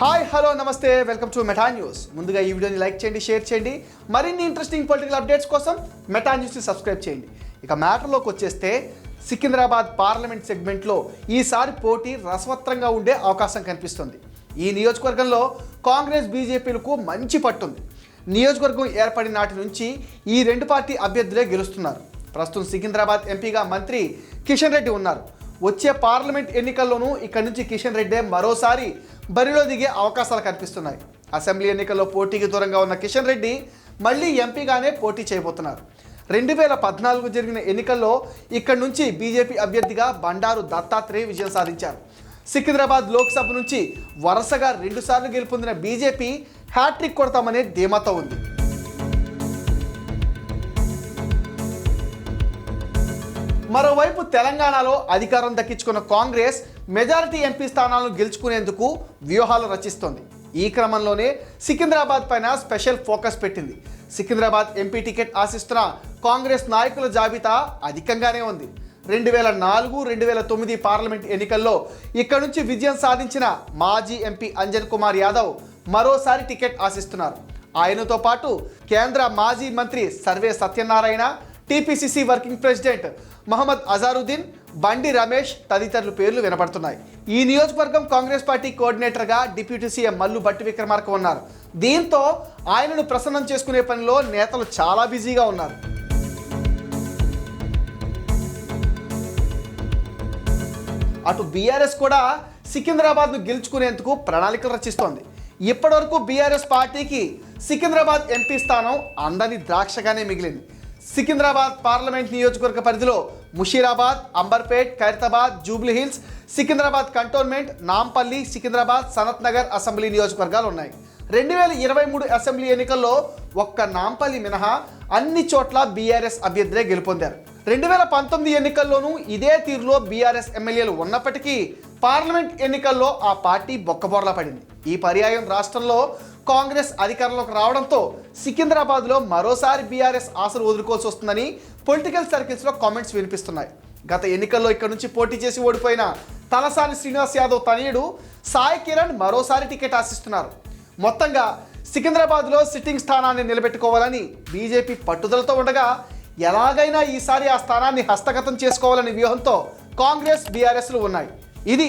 Hi hello నమస్తే. Welcome to Meta news. ముందుగా ఈ వీడియోని లైక్ చేయండి షేర్ చేయండి. మరిన్ని ఇంట్రెస్టింగ్ పొలిటికల్ అప్డేట్స్ కోసం మెటా న్యూస్ని సబ్స్క్రైబ్ చేయండి. ఇక మ్యాటర్లోకి వచ్చేస్తే సికింద్రాబాద్ పార్లమెంట్ సెగ్మెంట్లో ఈసారి పోటీ రసవత్రంగా ఉండే అవకాశం కనిపిస్తుంది. ఈ నియోజకవర్గంలో కాంగ్రెస్ బీజేపీలకు మంచి పట్టుంది. నియోజకవర్గం ఏర్పడిన నాటి నుంచి ఈ రెండు పార్టీ అభ్యర్థులే గెలుస్తున్నారు. ప్రస్తుతం సికింద్రాబాద్ ఎంపీగా మంత్రి కిషన్ రెడ్డి ఉన్నారు. వచ్చే పార్లమెంట్ ఎన్నికల్లోనూ ఇక్కడి నుంచి కిషన్ రెడ్డి మరోసారి బరిలో దిగే అవకాశాలు కనిపిస్తున్నాయి. అసెంబ్లీ ఎన్నికల్లో పోటీకి దూరంగా ఉన్న కిషన్ రెడ్డి మళ్ళీ ఎంపీగానే పోటీ చేయబోతున్నారు. రెండు వేల పద్నాలుగు జరిగిన ఎన్నికల్లో ఇక్కడి నుంచి బీజేపీ అభ్యర్థిగా బండారు దత్తాత్రేయ విజయం సాధించారు. సికింద్రాబాద్ లోక్సభ నుంచి వరుసగా రెండుసార్లు గెలుపొందిన బీజేపీ హ్యాట్రిక్ కొడతామనే ధీమాతో ఉంది. మరోవైపు తెలంగాణలో అధికారం దక్కించుకున్న కాంగ్రెస్ మెజారిటీ ఎంపీ స్థానాలను గెలుచుకునేందుకు వ్యూహాలు రచిస్తోంది. ఈ క్రమంలోనే సికింద్రాబాద్ పైన స్పెషల్ ఫోకస్ పెట్టింది. సికింద్రాబాద్ ఎంపీ టికెట్ ఆశిస్తున్న కాంగ్రెస్ నాయకుల జాబితా అధికంగానే ఉంది. రెండు వేల నాలుగు రెండు వేల తొమ్మిది పార్లమెంట్ ఎన్నికల్లో ఇక్కడ నుంచి విజయం సాధించిన మాజీ ఎంపీ అంజన్ కుమార్ యాదవ్ మరోసారి టికెట్ ఆశిస్తున్నారు. ఆయనతో పాటు కేంద్ర మాజీ మంత్రి Sarve Satyanarayana T P C C working president Mohammad Azharuddin Bandi Ramesh తదితరుల పేర్లు వినపడుతున్నాయి. ఈ నియోజకవర్గం Congress party కోఆర్డినేటర్గా deputy C M Mallu Bhatti Vikramarka ఉన్నారు. దీంతో ఆయనను ప్రసన్నం చేసుకునే పనిలో నేతలు చాలా బిజీగా ఉన్నారు. అటు బీఆర్ఎస్ కూడా సికింద్రాబాద్ను గెలుచుకునేందుకు ప్రణాళికలు రచిస్తోంది. ఇప్పటివరకు బీఆర్ఎస్ పార్టీకి సికింద్రాబాద్ ఎంపీ స్థానం అందని ద్రాక్షగానే మిగిలింది. సికింద్రాబాద్ పార్లమెంట్ నియోజకవర్గ పరిధిలో ముషీరాబాద్ అంబర్పేట్ ఖైరతాబాద్ జూబ్లీహిల్స్ సికింద్రాబాద్ కంటోన్మెంట్ నాంపల్లి సికింద్రాబాద్ సనత్ నగర్ అసెంబ్లీ నియోజకవర్గాలు ఉన్నాయి. రెండు వేల ఇరవై మూడు అసెంబ్లీ ఎన్నికల్లో ఒక్క నాంపల్లి మినహా అన్ని చోట్ల బీఆర్ఎస్ అభ్యర్థులే గెలుపొందారు. రెండు వేల పంతొమ్మిది ఎన్నికల్లోనూ ఇదే తీరులో బీఆర్ఎస్ ఎమ్మెల్యేలు ఉన్నప్పటికీ పార్లమెంట్ ఎన్నికల్లో ఆ పార్టీ బొక్కబోర్లా పడింది. ఈ పర్యాయం రాష్ట్రంలో కాంగ్రెస్ అధికారంలోకి రావడంతో సికింద్రాబాద్లో మరోసారి బీఆర్ఎస్ ఆశలు వదులుకోవాల్సి వస్తుందని పొలిటికల్ సర్కిల్స్లో కామెంట్స్ వినిపిస్తున్నాయి. గత ఎన్నికల్లో ఇక్కడ నుంచి పోటీ చేసి ఓడిపోయిన తలసాని శ్రీనివాస్ యాదవ్ తనయుడు సాయి కిరణ్ మరోసారి టికెట్ ఆశిస్తున్నారు. మొత్తంగా సికింద్రాబాద్లో సిట్టింగ్ స్థానాన్ని నిలబెట్టుకోవాలని బీజేపీ పట్టుదలతో ఉండగా ఎలాగైనా ఈసారి ఆ స్థానాన్ని హస్తగతం చేసుకోవాలనే వ్యూహంతో కాంగ్రెస్ బీఆర్ఎస్లు ఉన్నాయి. ఇది